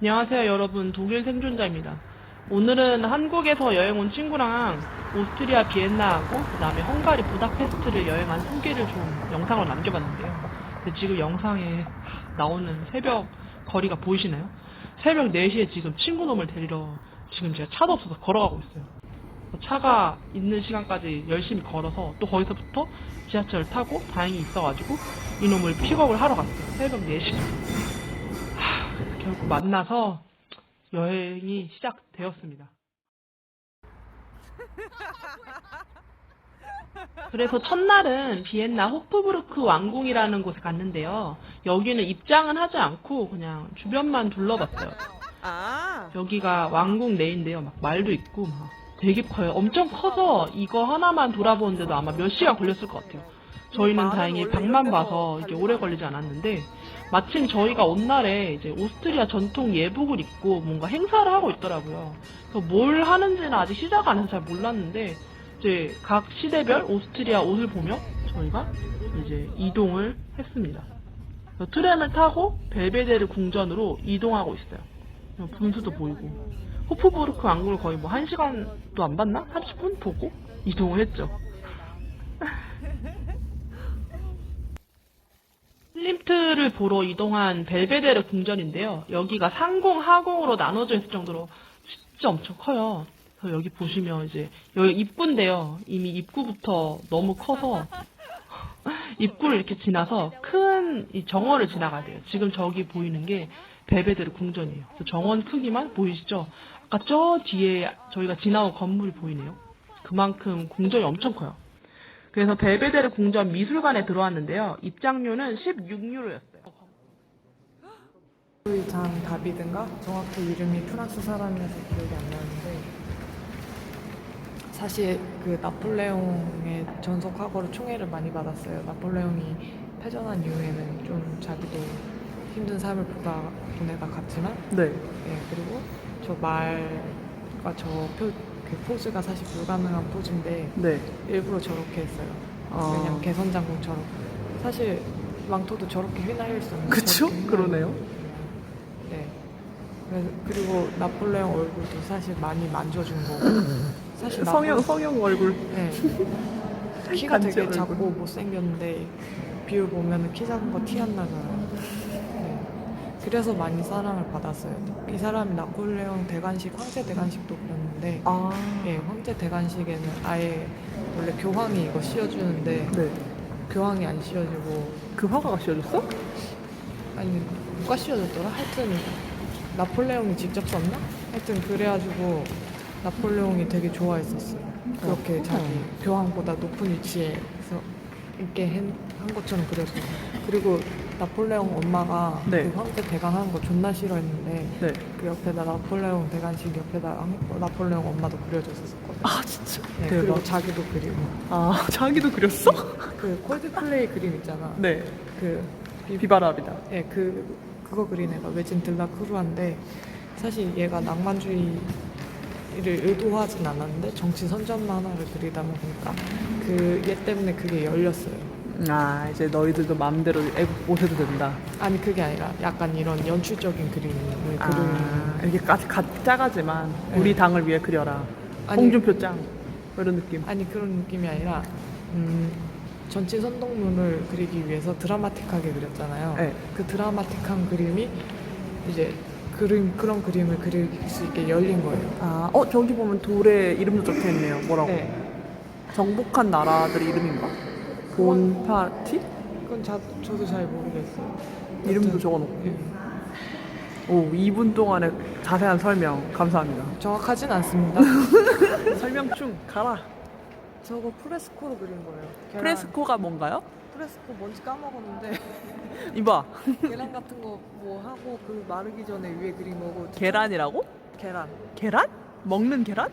안녕하세요 여러분 독일 생존자입니다. 오늘은 한국에서 여행 온 친구랑 오스트리아 비엔나하고 그 다음에 헝가리 부다페스트를 여행한 후기를 좀 영상으로 남겨봤는데요. 근데 지금 영상에 나오는 새벽 거리가 보이시나요? 새벽 4시에 지금 친구놈을 데리러 지금 제가 차도 없어서 걸어가고 있어요. 차가 있는 시간까지 열심히 걸어서 또 거기서부터 지하철을 타고 다행히 있어가지고 이놈을 픽업을 하러 갔어요. 새벽 4시. 결국 만나서 여행이 시작되었습니다. 그래서 첫날은 비엔나 호프부르크 왕궁이라는 곳에 갔는데요. 여기는 입장은 하지 않고 그냥 주변만 둘러봤어요. 아, 여기가 왕궁 내인데요. 막 말도 있고 막 되게 커요. 엄청 커서 이거 하나만 돌아보는데도 아마 몇 시간 걸렸을 것 같아요. 저희는 다행히 방만 봐서 이게 오래 걸리지 않았는데 마침 저희가 온 날에 이제 오스트리아 전통 예복을 입고 뭔가 행사를 하고 있더라고요. 그래서 뭘 하는지는 아직 시작 안 해서 잘 몰랐는데 이제 각 시대별 오스트리아 옷을 보며 저희가 이제 이동을 했습니다. 트램을 타고 벨베데르 궁전으로 이동하고 있어요. 분수도 보이고 호프부르크 왕궁을 거의 뭐 1시간도 안 봤나? 30분 보고 이동을 했죠. 슬림트를 보러 이동한 벨베데르 궁전인데요. 여기가 상궁, 하궁으로 나눠져 있을 정도로 진짜 엄청 커요. 그래서 여기 보시면 이제 여기 입구인데요. 이미 입구부터 너무 커서 입구를 이렇게 지나서 큰 이 정원을 지나가야 돼요. 지금 저기 보이는 게 벨베데르 궁전이에요. 정원 크기만 보이시죠? 아까 저 뒤에 저희가 지나온 건물이 보이네요. 그만큼 궁전이 엄청 커요. 그래서 벨베데르 궁전 미술관에 들어왔는데요. 입장료는 16유로였어요. 장 다비드인가? 정확히 이름이 프랑스 사람이어서 기억이 안 나는데 사실 그 나폴레옹의 전속학으로 총애를 많이 받았어요. 나폴레옹이 패전한 이후에는 좀 자기도 힘든 삶을 보다 보내다 갔지만 네. 예, 그리고 저 말과 저 표, 그 포즈가 사실 불가능한 포즈인데 네. 일부러 저렇게 했어요. 아. 그냥 개선장군처럼. 사실 왕토도 저렇게 휘날릴 수 그쵸? 저렇게 휘날리는 그러네요. 네. 그래서 그리고 나폴레옹 얼굴도 사실 많이 만져준 거고. 사실 성형, 나폴- 성형 얼굴. 네. 키가 간지 되게 얼굴. 작고 못생겼는데 비율 보면 키 작은 거 티 안 나잖아요. 네. 그래서 많이 사랑을 받았어요. 이 사람이 나폴레옹 대관식, 황제 대관식도 그렸는데 아. 예, 황제 대관식에는 아예 원래 교황이 이거 씌워주는데 네. 교황이 안 씌워지고 그 화가가 씌워줬어? 아니 누가 씌워줬더라? 하여튼 나폴레옹이 직접 썼나? 하여튼 그래가지고 나폴레옹이 되게 좋아했었어요. 그렇게 어. 자기 교황보다 높은 위치에서 있게 한, 한 것처럼 그렸어요. 그리고 나폴레옹 엄마가 네. 그 황제 대관하는 거 존나 싫어했는데 네. 그 옆에다 나폴레옹 대관식 옆에다 나폴레옹 엄마도 그려줬었거든 요. 아, 진짜? 네. 그리고 자기도 그리고 아, 자기도 그렸어? 그 콜드플레이 그림 있잖아. 네. 그 비, 비바랍이다. 예, 그 그거 그린 애가 외진 들라크루아인데 사실 얘가 낭만주의를 의도하진 않았는데 정치 선전 만 화를 그리다 보니까 그 얘 때문에 그게 열렸어요. 아, 이제 너희들도 마음대로 애국 못해도 된다. 아니 그게 아니라 약간 이런 연출적인 그림을 아, 그리는 이렇게 가, 가, 짜가지만 네. 우리 당을 위해 그려라. 아니- 홍준표 짱. 이런 느낌. 아니 그런 느낌이 아니라 음, 전체 선동물을 그리기 위해서 드라마틱하게 그렸잖아요. 네. 그 드라마틱한 그림이 이제 그림 그런 그림을 그릴 수 있게 열린 거예요. 아, 어, 저기 보면 돌에 이름도 적혀 있네요. 뭐라고? 네. 정복한 나라들 이름인가? 본파티? 그건 자, 저도 잘 모르겠어요. 이름도 적어놓고. 예. 오, 2분 동안의 자세한 설명 감사합니다. 정확하진 않습니다. 설명충 가라. 저거 프레스코로 그린 거예요. 계란, 프레스코가 뭔가요? 프레스코 뭔지 까먹었는데 이봐. 계란 같은 거 뭐 하고 그 마르기 전에 위에 그린 거고 계란이라고? 계란 계란? 먹는 계란?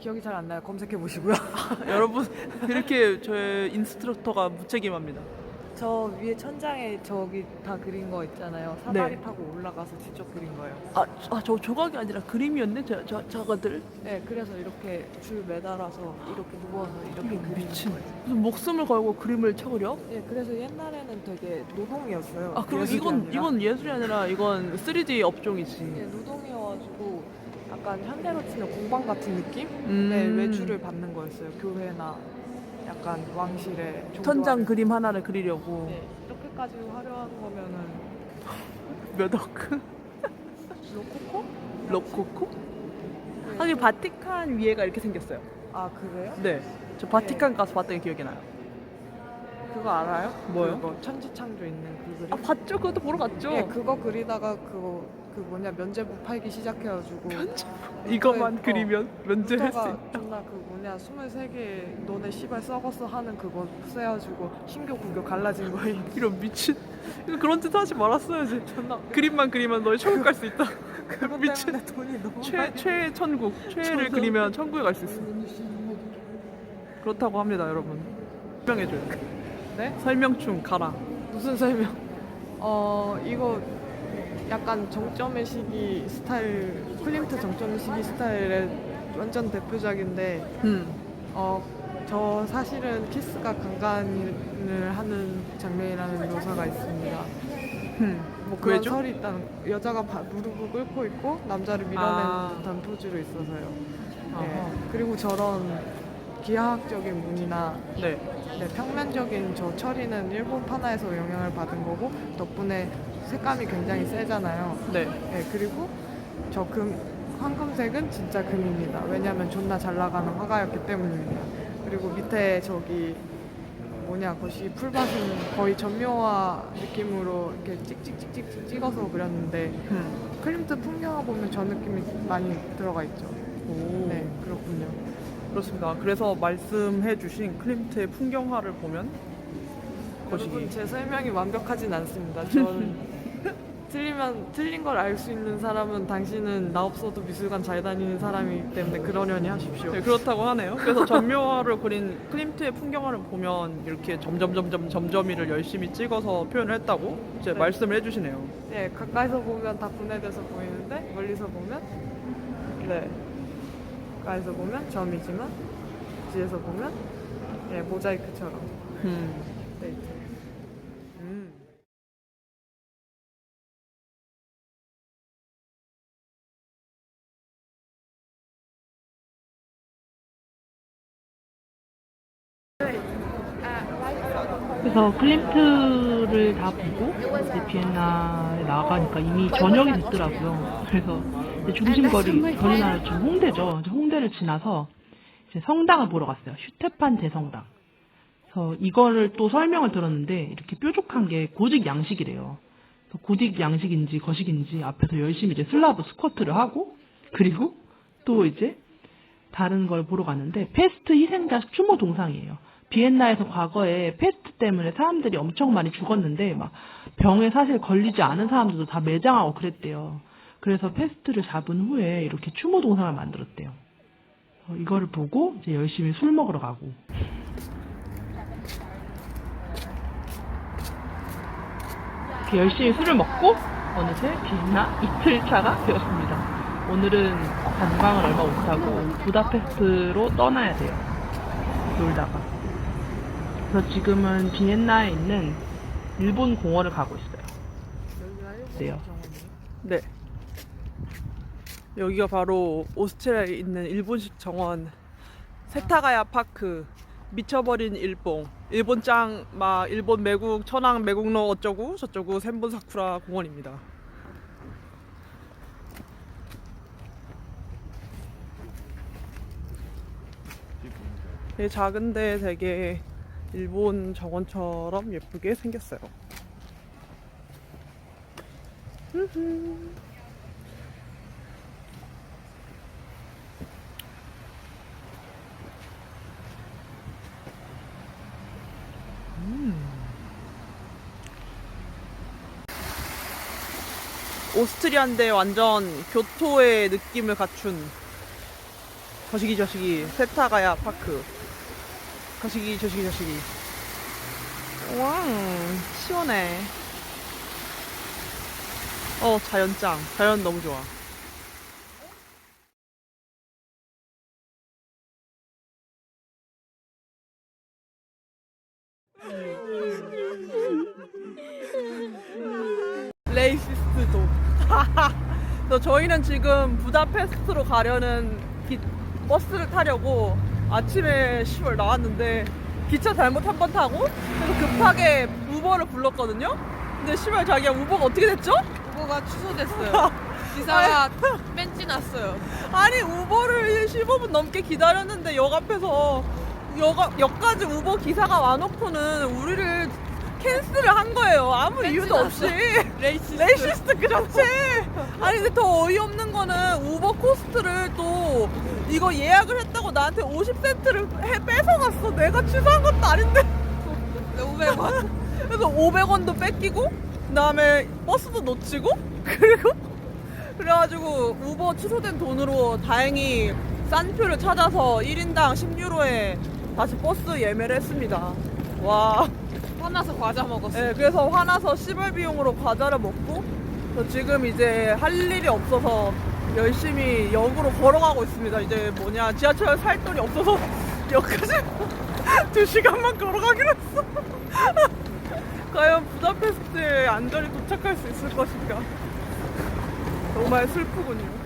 기억이 잘 안 나요. 검색해 보시고요. 여러분 이렇게 저의 인스트럭터가 무책임합니다. 저 위에 천장에 저기 다 그린 거 있잖아요. 사다리 네. 타고 올라가서 직접 그린 거예요. 아, 아, 저 조각이 아니라 그림이었네, 저, 저, 저거들. 네, 그래서 이렇게 줄 매달아서 이렇게 누워서 이렇게 그리는 미친. 거예요. 무슨 목숨을 걸고 그림을 쳐그려? 예, 그래서 옛날에는 되게 노동이었어요. 아, 그럼 예술이 이건, 아니라. 이건 예술이 아니라 이건 3D 업종이지. 예, 노동이어가지고 약간 현대로 치면 공방 같은 느낌? 음. 네, 외주를 받는 거였어요. 교회나 약간 왕실에 천장 그림 하나를 그리려고. 네, 이렇게까지 화려한 거면은 몇 억? 로코코? 로코코? 네. 하긴 바티칸 위에가 이렇게 생겼어요. 아 그래요? 네. 저 바티칸 가서 봤던 게 기억이 나요. 그거 알아요? 뭐요? 그거 천지창조 있는 그 그림? 아, 봤죠? 그것도 보러 갔죠? 예, 그거 그리다가 그거 그 뭐냐 면제부 팔기 시작해가지고 이것만 어, 그리면 면제할 수 있다. 존나 그 뭐냐 23개 너네 씨발 썩었어 하는 그거 써가지고 신교 구교 갈라진 거예요 이런 미친. 그런 짓 하지 말았어야지. 존나 그림만 그리면 너희 천국 갈 수 있다. 그것 미친. 때문에 돈이 너무 최, 많이 최애 천국. 최애를 그리면 천국에 갈 수 있어. 그렇다고 합니다, 여러분. 설명해줘요. 네? 설명충 가라. 무슨 설명 어 이거 약간 정점의 시기 스타일 클림트 정점의 시기 스타일의 완전 대표작인데 음. 어, 저 사실은 키스가 강간을 하는 장면이라는 묘사가 있습니다. 음. 뭐 그런 왜죠? 설이 있다는 여자가 바- 무릎을 꿇고 있고 남자를 밀어내는 아. 듯한 포즈로 있어서요. 아하. 네. 그리고 저런 기하학적인 무늬나 네. 네, 평면적인 저 처리는 일본 판화에서 영향을 받은 거고 덕분에 색감이 굉장히 세잖아요. 네. 네, 그리고 저 금, 황금색은 진짜 금입니다. 왜냐하면 존나 잘 나가는 화가였기 때문입니다. 그리고 밑에 저기 뭐냐, 것이 풀밭은 거의 전묘화 느낌으로 이렇게 찍찍찍찍 찍어서 그렸는데 음. 클림트 풍경화 보면 저 느낌이 많이 들어가 있죠. 오. 네, 그렇군요. 그렇습니다. 그래서 말씀해주신 클림트의 풍경화를 보면 거시기. 여러분 제 설명이 완벽하진 않습니다. 저는 틀리면 틀린 걸 알 수 있는 사람은 당신은 나 없어도 미술관 잘 다니는 사람이기 때문에 그러려니 하십시오. 네, 그렇다고 하네요. 그래서 전묘화를 그린 클림트의 풍경화를 보면 이렇게 점점 점점 점점이를 열심히 찍어서 표현을 했다고 이제 네. 말씀을 해주시네요. 네, 가까이서 보면 다 분해돼서 보이는데 멀리서 보면 네, 가까이서 보면 점이지만 뒤에서 보면 네, 모자이크처럼 음. 그래서 클림트를 다 보고 이제 비엔나에 나가니까 이미 저녁이 됐더라고요. 그래서 이제 중심거리 거리나 좀 홍대죠. 이제 홍대를 지나서 이제 성당을 보러 갔어요. 슈테판 대성당. 그래서 이거를 또 설명을 들었는데 이렇게 뾰족한 게 고직 양식이래요. 고직 양식인지 거식인지 앞에서 열심히 이제 슬라브 스쿼트를 하고 그리고 또 이제 다른 걸 보러 갔는데 페스트 희생자 추모 동상이에요. 비엔나에서 과거에 페스트 때문에 사람들이 엄청 많이 죽었는데 막 병에 사실 걸리지 않은 사람들도 다 매장하고 그랬대요. 그래서 페스트를 잡은 후에 이렇게 추모 동상을 만들었대요. 어, 이거를 보고 이제 열심히 술 먹으러 가고. 이렇게 열심히 술을 먹고 어느새 비엔나 이틀 차가 되었습니다. 오늘은 관광을 얼마 못하고 부다페스트로 떠나야 돼요. 놀다가. 그래서 지금은 비엔나에 있는 일본 공원을 가고 있어요. 여기가 일본 네요. 정원이에요? 네. 여기가 바로 오스트리아에 있는 일본식 정원 세타가야 파크 미쳐버린 일본 일본 짱막 일본 매국 천황 매국노 어쩌고 저쩌고 샘본 사쿠라 공원입니다. 되게 작은데 되게 일본 정원처럼 예쁘게 생겼어요. 오스트리아인데 완전 교토의 느낌을 갖춘 저시기 저시기 세타가야 파크 거시기 저시기 저시기 와, 시원해. 어, 자연 짱. 자연 너무 좋아. 레이시스트도. 너 저희는 지금 부다페스트로 가려는 기- 버스를 타려고 아침에 10월 나왔는데 기차 잘못 한 번 타고 그래서 급하게 우버를 불렀거든요. 근데 10월 자기야 우버가 어떻게 됐죠? 우버가 취소됐어요. 기사가 뺀지 났어요. 아니 우버를 15분 넘게 기다렸는데 역 앞에서 역, 역까지 우버 기사가 와놓고는 우리를 캔슬을 한 거예요. 아무 이유도 없이. 레이시스트. 레이시스트 그 자체. 아니 근데 더 어이없는 거는 우버 코스트를 또 이거 예약을 했다고 나한테 50센트를 해 뺏어갔어. 내가 취소한 것도 아닌데. 500원. 그래서 500원도 뺏기고 그 다음에 버스도 놓치고 그리고 그래가지고 우버 취소된 돈으로 다행히 싼 표를 찾아서 1인당 10유로에 다시 버스 예매를 했습니다. 와. 화나서 과자 먹었어. 네, 그래서 화나서 시벌 비용으로 과자를 먹고 저 지금 이제 할 일이 없어서 열심히 역으로 걸어가고 있습니다. 이제 뭐냐 지하철 살 돈이 없어서 역까지 두 시간만 걸어가기로 했어. 과연 부다페스트에 안전히 도착할 수 있을 것인가? 정말 슬프군요.